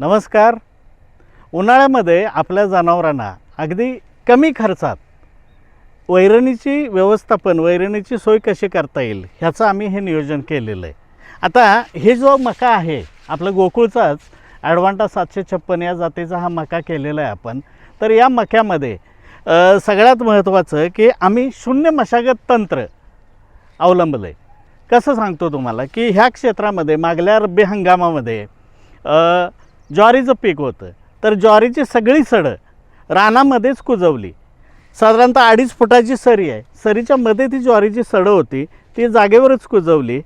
नमस्कार. उन्हाळ्यामध्ये आपल्या जनावरांना अगदी कमी खर्चात वैरणीची व्यवस्थापन वैरणीची सोय कशी करता येईल ह्याचं आम्ही हे नियोजन केलेलं आहे. आता हे जो मका आहे आपलं गोकुळचाच ॲडवांटा सातशे छप्पन या जातीचा हा मका केलेला आहे आपण. तर या मक्यामध्ये सगळ्यात महत्त्वाचं की आम्ही शून्य मशागत तंत्र अवलंबलं आहे कसं सांगतो तुम्हाला की ह्या क्षेत्रामध्ये मागल्या रब्बी हंगामामध्ये ज्वारीचं पीक होतं. तर ज्वारीची सगळी सडं रानामध्येच कुजवली. साधारणतः अडीच फुटाची सरी आहे. सरीच्या मध्ये ती ज्वारीची सडं होती. ती जागेवरच कुजवली.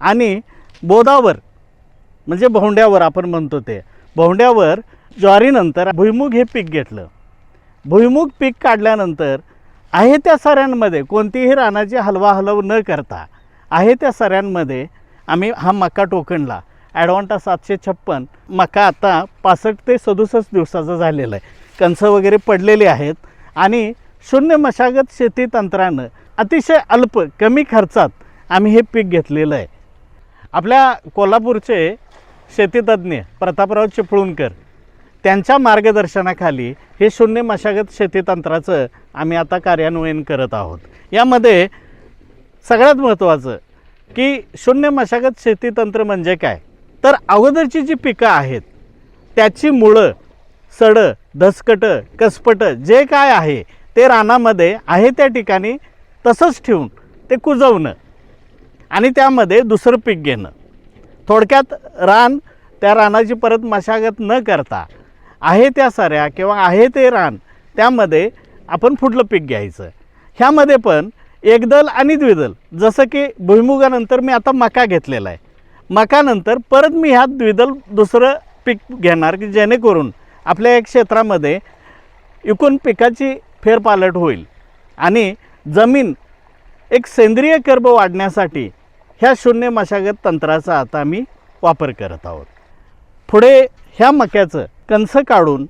आणि बोदावर म्हणजे भोंड्यावर आपण म्हणतो ते भोंड्यावर ज्वारीनंतर भुईमुग हे पीक घेतलं. भुईमुग पीक काढल्यानंतर आहे त्या सऱ्यांमध्ये कोणतीही रानाची हलवा हलव न करता आहे त्या सऱ्यांमध्ये आम्ही हा मका टोकणला. ॲडवांटा सातशे छप्पन. मका आता पासष्ट ते सदुसष्ट दिवसाचा झालेला आहे. कणसं वगैरे पडलेली आहेत. आणि शून्य मशागत शेती तंत्रानं अतिशय अल्प कमी खर्चात आम्ही हे पीक घेतलेलं आहे. आपल्या कोल्हापूरचे शेतीतज्ज्ञ प्रतापराव चिपळूणकर त्यांच्या मार्गदर्शनाखाली हे शून्य मशागत शेती तंत्राचं आम्ही आता कार्यान्वयन करत आहोत. यामध्ये सगळ्यात महत्त्वाचं की शून्य मशागत शेती तंत्र म्हणजे काय? तर अगोदरची जी पिकं आहेत त्याची मुळं सडं धसकटं कसपटं जे काय आहे ते रानामध्ये आहे त्या ठिकाणी तसंच ठेवून ते कुजवणं आणि त्यामध्ये दुसरं पीक घेणं. थोडक्यात रान त्या रानाची परत मशागत न करता आहे त्या साऱ्या किंवा आहे ते रान त्यामध्ये आपण पुढलं पीक घ्यायचं. ह्यामध्ये पण एकदल आणि द्विदल जसं की भुईमुगानंतर मी आता मका घेतलेला आहे. मकानंतर परत मी ह्यात द्विदल दुसरं पीक घेणार की जेणेकरून आपल्या एक क्षेत्रामध्ये एकूण पिकाची फेरपालट होईल. आणि जमीन एक सेंद्रिय कर्ब वाढण्यासाठी ह्या शून्य मशागत तंत्राचा आता आम्ही वापर करत आहोत. पुढे ह्या मक्याचं कणसं काढून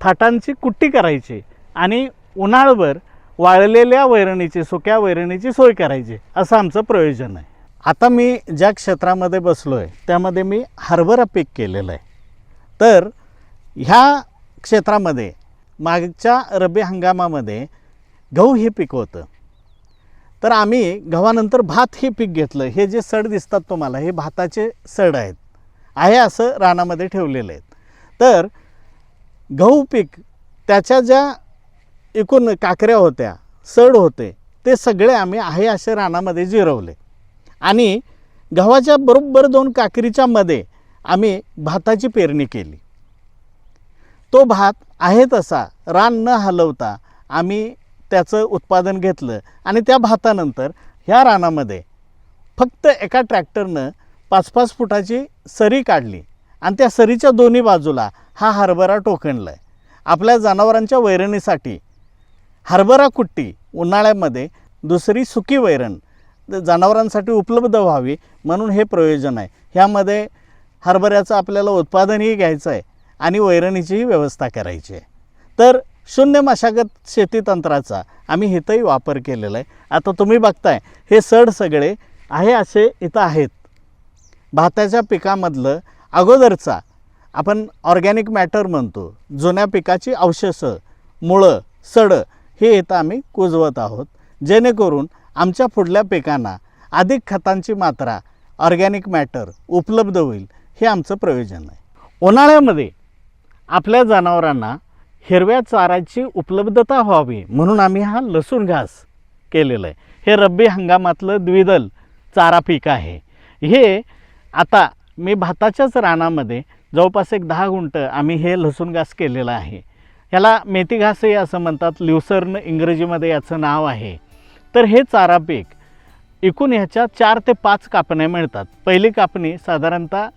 थाटांची कुट्टी करायची आणि उन्हाळभर वाळलेल्या वैरणीची सुक्या वैरणीची सोय करायची असं आमचं प्रयोजन आहे. आता मी ज्या क्षेत्रामध्ये बसलो आहे त्यामध्ये मी हरभरा पीक केलेलं आहे तर ह्या क्षेत्रामध्ये मागच्या रब्बी हंगामामध्ये गहू हे पीक होतं. तर आम्ही गव्हानंतर भात हे पीक घेतलं. हे जे सड दिसतात तुम्हाला हे भाताचे सड आहेत. आहे असं रानामध्ये ठेवलेले आहेत. तर गहू पीक त्याच्या ज्या एकूण काकऱ्या होत्या सड होते ते सगळे आम्ही आहे असे रानामध्ये जिरवले. आणि गव्हाच्या बरोबर दोन काकरीच्या मध्ये आम्ही भाताची पेरणी केली. तो भात आहे तसा रान न हलवता आम्ही त्याचं उत्पादन घेतलं आणि त्या भातानंतर ह्या रानामध्ये फक्त एका ट्रॅक्टरनं पाच पाच फुटाची सरी काढली आणि त्या सरीच्या दोन्ही बाजूला हा हरभरा टोकणला आहे आपल्या जनावरांच्या वैरणीसाठी हरभरा कुट्टी उन्हाळ्यामध्ये दुसरी सुकी वैरण जनावरांसाठी उपलब्ध व्हावी म्हणून हे प्रयोजन आहे. ह्यामध्ये हरभऱ्याचं आपल्याला उत्पादनही घ्यायचं आहे आणि वैरणीचीही व्यवस्था करायची आहे. तर शून्य मशागत शेती तंत्राचा आम्ही इथंही वापर केलेला आहे. आता तुम्ही बघताय हे सड सगळे आहे असे इथं आहेत. भाताच्या पिकामधलं अगोदरचा आपण ऑर्गॅनिक मॅटर म्हणतो जुन्या पिकाची अवशेषं मुळं सडं हे इथं आम्ही कुजवत आहोत. जेणेकरून आमच्या पुढल्या पिकांना अधिक खतांची मात्रा ऑर्गॅनिक मॅटर उपलब्ध होईल हे आमचं प्रयोजन आहे. उन्हाळ्यामध्ये आपल्या जनावरांना हिरव्या चाराची उपलब्धता व्हावी म्हणून आम्ही हा लसूण घास केलेलं आहे. हे रब्बी हंगामातलं द्विदल चारा पीक आहे. हे आता मी भाताच्याच रानामध्ये जवळपास एक दहा गुंट आम्ही हे लसूण घास केलेलं आहे. ह्याला मेथी घासही असं म्हणतात लिवसर्न इंग्रजीमध्ये याचं नाव आहे. तर हे चारा पीक एकूण ह्याच्या चार ते पाच कापण्या मिळतात. पहिली कापणी साधारणतः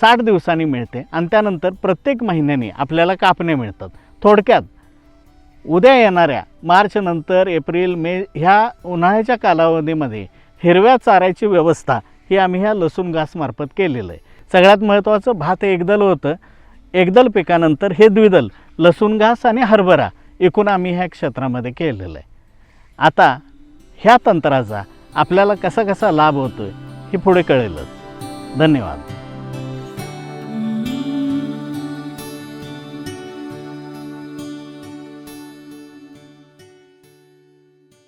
साठ दिवसांनी मिळते आणि त्यानंतर प्रत्येक महिन्याने आपल्याला कापण्या मिळतात. थोडक्यात उद्या येणाऱ्या मार्चनंतर एप्रिल मे ह्या उन्हाळ्याच्या कालावधीमध्ये हिरव्या चाऱ्याची व्यवस्था ही आम्ही ह्या लसूण घासमार्फत केलेलं आहे. सगळ्यात महत्त्वाचं भात एकदल होतं. एकदल पिकानंतर हे द्विदल लसूण घास आणि हरभरा एकूण आम्ही ह्या क्षेत्रामध्ये केलेलं आहे. आता ह्या तंत्राचा आपल्याला कसा कसा लाभ होतो आहे हे पुढे कळेलच. धन्यवाद.